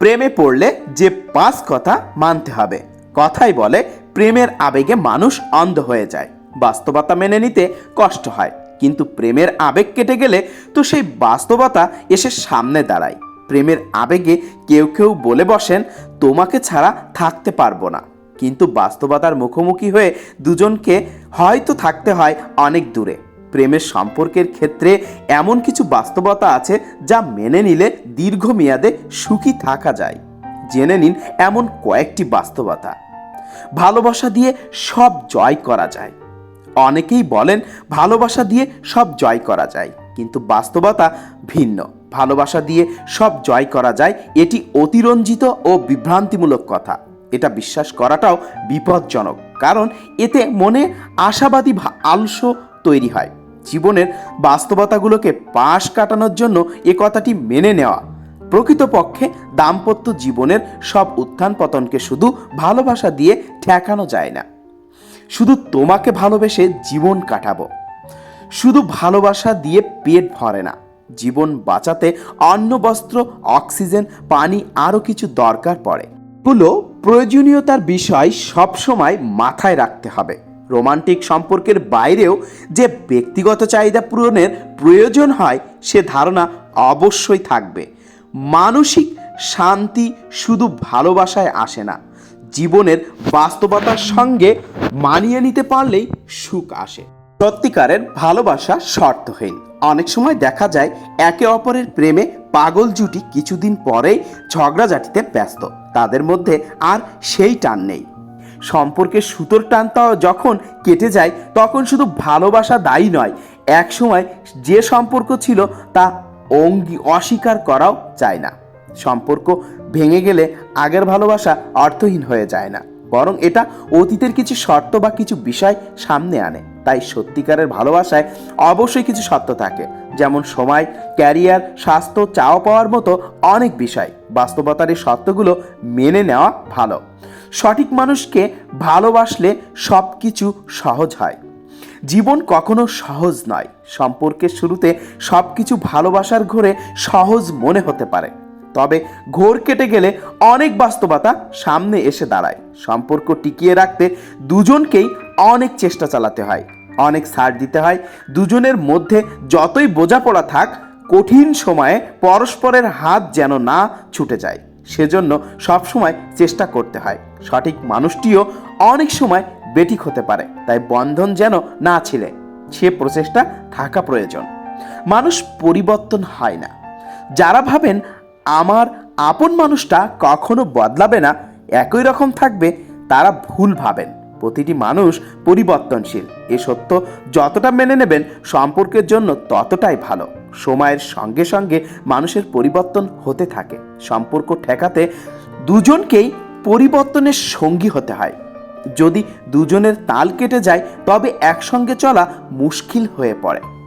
প্রেমে পড়লে যে পাঁচ কথা মানতে হবে। কথাই বলে, প্রেমের আবেগে মানুষ অন্ধ হয়ে যায়। বাস্তবতা মেনে নিতে কষ্ট হয়, কিন্তু প্রেমের আবেগ কেটে গেলে তো সেই বাস্তবতা এসে সামনে দাঁড়ায়। প্রেমের আবেগে কেউ কেউ বলে বসেন, তোমাকে ছাড়া থাকতে পারব না। কিন্তু বাস্তবতার মুখোমুখি হয়ে দুজনকে হয়তো থাকতে হয় অনেক দূরে। প্রেমের সম্পর্কের ক্ষেত্রে এমন কিছু বাস্তবতা আছে যা মেনে নিলে দীর্ঘমেয়াদে সুখী থাকা যায়। জেনে নিন এমন কয়েকটি বাস্তবতা। ভালোবাসা দিয়ে সব জয় করা যায়। অনেকেই বলেন ভালোবাসা দিয়ে সব জয় করা যায়, কিন্তু বাস্তবতা ভিন্ন। ভালোবাসা দিয়ে সব জয় করা যায়, এটি অতিরঞ্জিত ও বিভ্রান্তিমূলক কথা। এটা বিশ্বাস করাটাও বিপজ্জনক, কারণ এতে মনে আশাবাদী আলস্য তৈরি হয়। জীবনের বাস্তবতাগুলোকে পাশ কাটানোর জন্য এ কথাটি মেনে নেওয়া। প্রকৃতপক্ষে দাম্পত্য জীবনের সব উত্থান পতনকে শুধু ভালোবাসা দিয়ে ঠেকানো যায় না। শুধু তোমাকে ভালোবেসে জীবন কাটাবো। শুধু ভালোবাসা দিয়ে পেট ভরে না। জীবন বাঁচাতে অন্ন, বস্ত্র, অক্সিজেন, পানি আরও কিছু দরকার পড়ে। হলো প্রয়োজনীয়তার বিষয় সবসময় মাথায় রাখতে হবে। রোমান্টিক সম্পর্কের বাইরেও যে ব্যক্তিগত চাহিদা পূরণের প্রয়োজন হয়, সে ধারণা অবশ্যই থাকবে। মানসিক শান্তি শুধু ভালোবাসায় আসে না, জীবনের বাস্তবতার সঙ্গে মানিয়ে নিতে পারলেই সুখ আসে। সত্যিকারের ভালোবাসা শর্তহীন। অনেক সময় দেখা যায়, একে অপরের প্রেমে পাগল জুটি কিছুদিন পরেই ঝগড়াঝাটিতে ব্যস্ত। তাদের মধ্যে আর সেই টান নেই। সম্পর্কের সুতোর টানটাও যখন কেটে যায়, তখন শুধু ভালোবাসা দায়ী নয়। একসময় যে সম্পর্ক ছিল তা অঙ্গী অস্বীকার করাও যায় না। সম্পর্ক ভেঙে গেলে আগের ভালোবাসা অর্থহীন হয়ে যায় না। বরং এটা অতীতের কিছু শর্ত বা কিছু বিষয় সামনে আনে। তাই সত্যিকারের ভালোবাসায় অবশ্যই কিছু শর্ত থাকে। যেমন সময়, ক্যারিয়ার, স্বাস্থ্য, চাওয়া পাওয়ার মতো অনেক বিষয়। বাস্তবতার এই শর্তগুলো মেনে নেওয়া ভালো। সঠিক মানুষকে ভালোবাসলে সব কিছু সহজ হয়। জীবন কখনো সহজ নয়। সম্পর্কের শুরুতে সব কিছু ভালোবাসার ঘোরে সহজ মনে হতে পারে। তবে ঘোর কেটে গেলে অনেক বাস্তবতা সামনে এসে দাঁড়ায়। সম্পর্ক টিকিয়ে রাখতে দুজনকেই অনেক চেষ্টা চালাতে হয়। অনেক ছাড় দিতে হয়। দুজনের মধ্যে যতই বোঝাপড়া থাক, কঠিন সময়ে পরস্পরের হাত যেন না ছুটে যায়। সেজন্য সবসময় চেষ্টা করতে হয়। সঠিক মানুষটিও অনেক সময় বেঠিক হতে পারে, তাই বন্ধন যেন না ছিলে, সে প্রচেষ্টা থাকা প্রয়োজন। মানুষ পরিবর্তন হয় না। যারা ভাবেন, আমার আপন মানুষটা কখনো বদলাবে না, একই রকম থাকবে, তারা ভুল ভাবেন। প্রতিটি মানুষ পরিবর্তনশীল। এ সত্য যতটা মেনে নেবেন, সম্পর্কের জন্য ততটাই ভালো। সময়ের সঙ্গে সঙ্গে মানুষের পরিবর্তন হতে থাকে। সম্পর্ক ঠেকাতে দুজনকেই পরিবর্তনের সঙ্গী হতে হয়। যদি দুজনের তাল কেটে যায়, তবে একসঙ্গে চলা মুশকিল হয়ে পড়ে।